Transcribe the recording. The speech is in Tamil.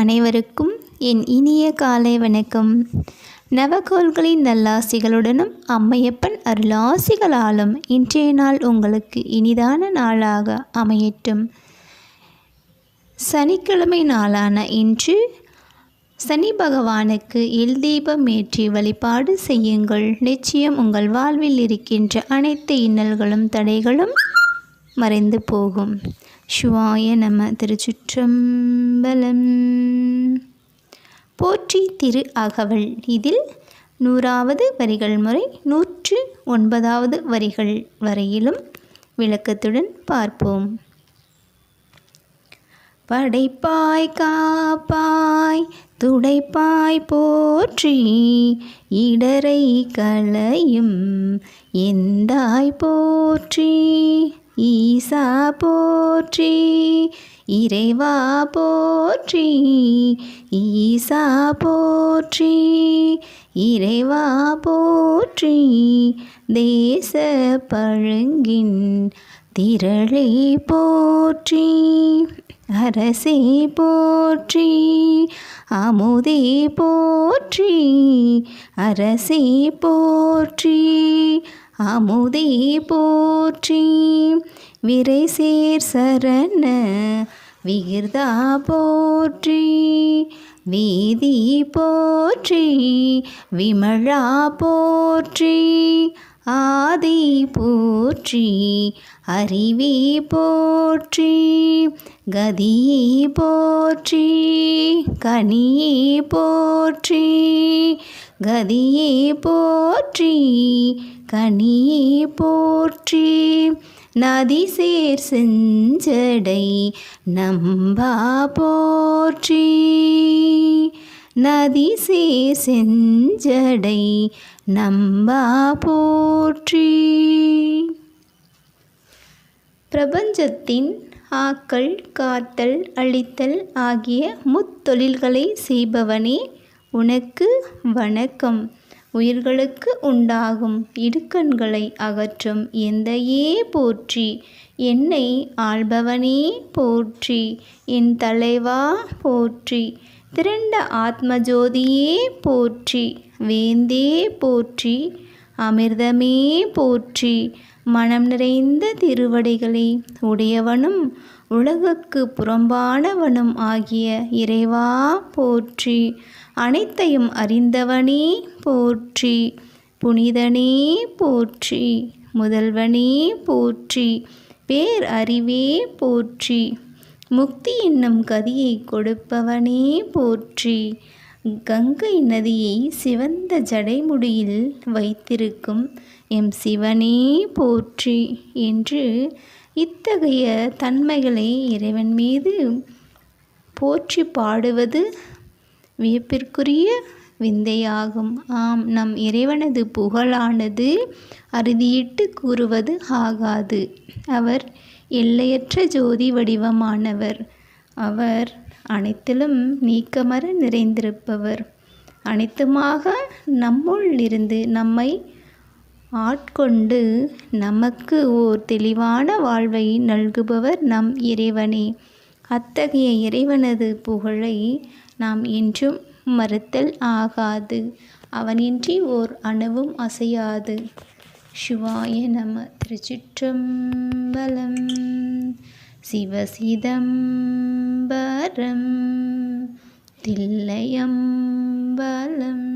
அனைவருக்கும் என் இனிய காலை வணக்கம். நவகோள்களின் நல்லாசிகளுடனும் அம்மையப்பன் அருளாசிகளாலும் இன்றைய நாள் உங்களுக்கு இனிதான நாளாக அமையட்டும். சனிக்கிழமை நாளான இன்று சனி பகவானுக்கு எல் தீபம் ஏற்றி வழிபாடு செய்யுங்கள். நிச்சயம் உங்கள் வாழ்வில் இருக்கின்ற அனைத்து இன்னல்களும் தடைகளும் மறைந்து போகும். சிவாய நம திருச்சுற்றம்பலம். போற்றி திரு அகவல். இதில் நூறாவது வரிகள் முறை நூற்று ஒன்பதாவது வரிகள் வரையிலும் விளக்கத்துடன் பார்ப்போம். படைப்பாய் காப்பாய் துடைப்பாய் போற்றி இடரை களையும் எந்தாய் போற்றி. ஈசா போற்றி இறைவா போற்றி ஈசா போற்றி இறைவா போற்றி தேச பழுங்கின் திரளை போற்றி அரசே போற்றி அமுதே போற்றி அரசே போற்றி அமுதே போற்றி. விரை சேர் சரண விகிர்தா போற்றி. வீதி போற்றி விமழா போற்றி. ஆதி போற்றி அறிவி போற்றி. கதியை போற்றி கனியை போற்றி. கதியே போற்றி கனியே போற்றி. நதிசேர் செஞ்சடை நம்பா போற்றி. நதிசேர் செஞ்சடை நம்பா போற்றி. பிரபஞ்சத்தின் ஆக்கல் காத்தல் அழித்தல் ஆகிய முத்தொழில்களை செய்பவனே உனக்கு வணக்கம். உயிர்களுக்கு உண்டாகும் இடுக்கண்களை அகற்றும் எந்தையே போற்றி. என்னை ஆள்பவனே போற்றி. என் தலைவா போற்றி. திரண்ட ஆத்மஜோதியே போற்றி. வேந்தே போற்றி. அமிர்தமே போற்றி. மனம் நிறைந்த திருவடிகளை உடையவனும் உலகுக்கு புறம்பானவனும் ஆகிய இறைவா போற்றி அனைத்தையும் அறிந்தவனே போற்றி புனிதனே போற்றி முதல்வனே போற்றி பேர் அறிவே போற்றி முக்தி என்னும் கதியை கொடுப்பவனே போற்றி கங்கை நதியை சிவந்த ஜடைமுடியில் வைத்திருக்கும் எம் சிவனே போற்றி என்று இத்தகைய தன்மைகளை இறைவன் மீது போற்றி பாடுவது வியப்பிற்குரிய விந்தையாகும். ஆம் நம் இறைவனது புகழானது அறுதியிட்டு கூறுவது ஆகாது. அவர் எல்லையற்ற ஜோதி வடிவமானவர். அவர் அனைத்திலும் நீக்கமர நிறைந்திருப்பவர். அனைத்துமாக நம்முள் இருந்து நம்மை ஆட்கொண்டு நமக்கு ஓர் தெளிவான வாழ்வை நல்குபவர் நம் இறைவனே. அத்தகைய இறைவனது புகழை நாம் என்றும் மறுத்தல் ஆகாது. அவனின்றி ஓர் அணுவும் அசையாது. சிவாய நம திருச்சிற்றம்பலம் சிவசிதம் தில்லையம்பலம்.